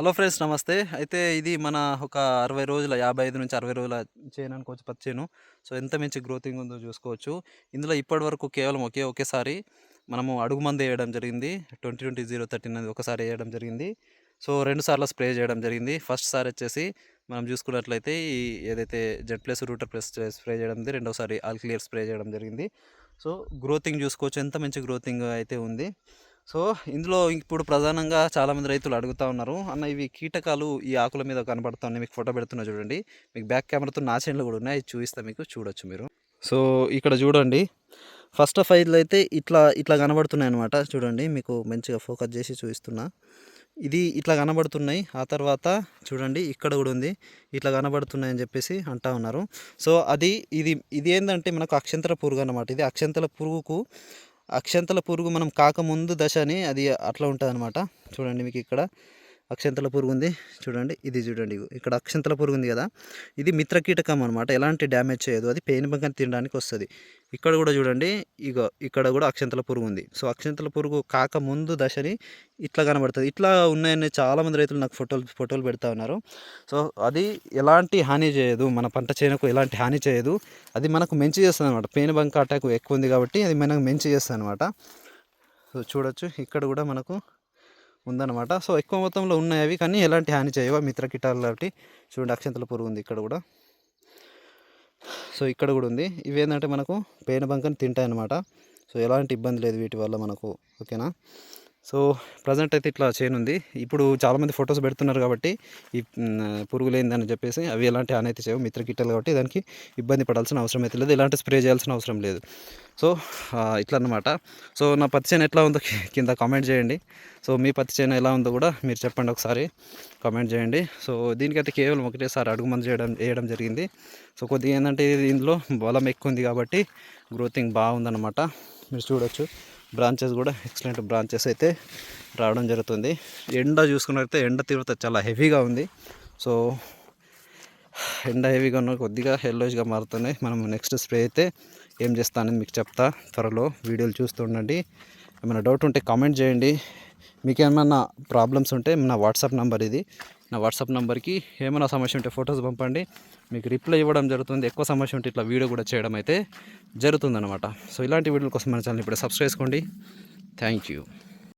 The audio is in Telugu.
హలో ఫ్రెండ్స్ నమస్తే. అయితే ఇది మన ఒక అరవై రోజుల యాభై ఐదు నుంచి అరవై రోజుల చేను అనుకోవచ్చు పచ్చేను. సో ఎంత మంచి గ్రోతింగ్ ఉందో చూసుకోవచ్చు. ఇందులో ఇప్పటి వరకు కేవలం ఒకే ఒకేసారి మనము అడుగు మంది వేయడం జరిగింది. ట్వంటీ ట్వంటీ జీరో థర్టీన్ అనేది ఒకసారి వేయడం జరిగింది. సో రెండు సార్లు స్ప్రే చేయడం జరిగింది. ఫస్ట్ సారి వచ్చేసి మనం చూసుకున్నట్లయితే ఈ ఏదైతే Z plus router plus spray చేయడం రెండోసారి ఆల్ క్లియర్ స్ప్రే చేయడం జరిగింది. సో గ్రోతింగ్ చూసుకోవచ్చు. ఎంత మంచి గ్రోతింగ్ అయితే ఉంది. సో ఇందులో ఇప్పుడు ప్రధానంగా చాలామంది రైతులు అడుగుతూ ఉన్నారు. అన్న ఇవి కీటకాలు ఈ ఆకుల మీద కనబడుతున్నాయి మీకు ఫోటో పెడుతున్నా చూడండి. మీకు బ్యాక్ కెమెరాతో నా చేనులు కూడా ఉన్నాయి. చూపిస్తా మీకు చూడొచ్చు మీరు. సో ఇక్కడ చూడండి. ఫస్ట్ ఆఫ్ ఐదులో అయితే ఇట్లా ఇట్లా కనబడుతున్నాయి అనమాట చూడండి మీకు మంచిగా ఫోకస్ చేసి చూపిస్తున్నా. ఇది ఇట్లా కనబడుతున్నాయి. ఆ తర్వాత చూడండి ఇక్కడ కూడా ఉంది. ఇట్లా కనబడుతున్నాయి అని చెప్పేసి అంటా ఉన్నారు. సో అది ఇది ఇది ఏంటంటే మనకు అక్షంతర పురుగు అనమాట ఇది అక్షంతర పురుగుకు అక్షంతల పురుగు మనం కాకముందు దశ అని అది అట్లా ఉంటుంది అనమాట చూడండి మీకు ఇక్కడ. అక్షంతల పురుగు ఉంది. చూడండి ఇది చూడండి. ఇగో ఇక్కడ అక్షంతల పురుగు ఉంది కదా. ఇది మిత్రకీటకం అనమాట ఎలాంటి డ్యామేజ్ చేయదు. అది పేను బంకని తినడానికి వస్తుంది. ఇక్కడ కూడా చూడండి ఇగో ఇక్కడ కూడా అక్షంతల పురుగు ఉంది. సో అక్షంతల పురుగు కాక ముందు దశని ఇట్లా కనబడుతుంది. ఇట్లా ఉన్నాయని చాలామంది రైతులు నాకు ఫోటోలు ఫోటోలు పెడతా ఉన్నారు. సో అది ఎలాంటి హాని చేయదు. మన పంట చేనుకు ఎలాంటి హాని చేయదు. అది మనకు మంచి చేస్తుంది అనమాట పేనుబంక అటాక్ ఎక్కువ ఉంది కాబట్టి అది మనకు మంచి చేస్తుంది అనమాట సో చూడొచ్చు. ఇక్కడ కూడా మనకు ఉందన్నమాట. సో ఎక్కువ మొత్తంలో ఉన్నాయి అవి. కానీ ఎలాంటి హాని చేయవా. మిత్ర కిటాలు లాంటి చూడండి అక్షంతల పురుగు ఉంది ఇక్కడ కూడా. సో ఇక్కడ కూడా ఉంది. ఇవి ఏంటంటే మనకు పేన బంకని తింటాయి అన్నమాట సో ఎలాంటి ఇబ్బంది లేదు వీటి వల్ల మనకు. ఓకేనా? సో ప్రజెంట్ అయితే ఇట్లా చేయనుంది ఇప్పుడు చాలామంది ఫొటోస్ పెడుతున్నారు కాబట్టి ఈ పురుగు లేనిదని చెప్పేసి అవి ఎలాంటి హాని అయితే చేయవు. మిత్ర కిట్టలు కాబట్టి దానికి ఇబ్బంది పడాల్సిన అవసరం అయితే లేదు. ఎలాంటి స్ప్రే చేయాల్సిన అవసరం లేదు. సో ఇట్లా అన్నమాట సో నా పత్తి చేను ఎట్లా ఉందో కింద కామెంట్ చేయండి. సో మీ పత్తి చేను ఎలా ఉందో కూడా మీరు చెప్పండి ఒకసారి. కామెంట్ చేయండి. సో దీనికైతే కేవలం ఒకటేసారి అడుగు మంది చేయడం వేయడం జరిగింది. సో కొద్దిగా ఏంటంటే ఇందులో బలం ఎక్కువ ఉంది కాబట్టి గ్రోతింగ్ బాగుందన్నమాట. మీరు చూడొచ్చు. బ్రాంచెస్ కూడా ఎక్సలెంట్ బ్రాంచెస్ అయితే రావడం జరుగుతుంది. ఎండ చూసుకున్నట్లయితే ఎండ తీవ్రత చాలా హెవీగా ఉంది. సో ఎండ హెవీగా ఉన్న కొద్దిగా ఎల్లోజ్గా మారుతున్నాయి. మనం నెక్స్ట్ స్ప్రే అయితే ఏం చేస్తానని మీకు చెప్తా. త్వరలో వీడియోలు చూస్తూ ఉండండి. ఏమైనా డౌట్ ఉంటే కామెంట్ చేయండి. మీకు ఏమైనా ప్రాబ్లమ్స్ ఉంటే నా వాట్సాప్ నెంబర్ ఇది. నా వాట్సాప్ నెంబర్కి ఏమైనా సమస్య ఉంటే ఫొటోస్ పంపండి. మీకు రిప్లై ఇవ్వడం జరుగుతుంది. ఎక్కువ సమస్య ఉంటే ఇట్లా వీడియో కూడా చేయడం అయితే జరుగుతుందన్నమాట. సో ఇలాంటి వీడియోల కోసం మన ఛానల్ ఇప్పుడు సబ్స్క్రైబ్ చేసుకోండి. Thank you.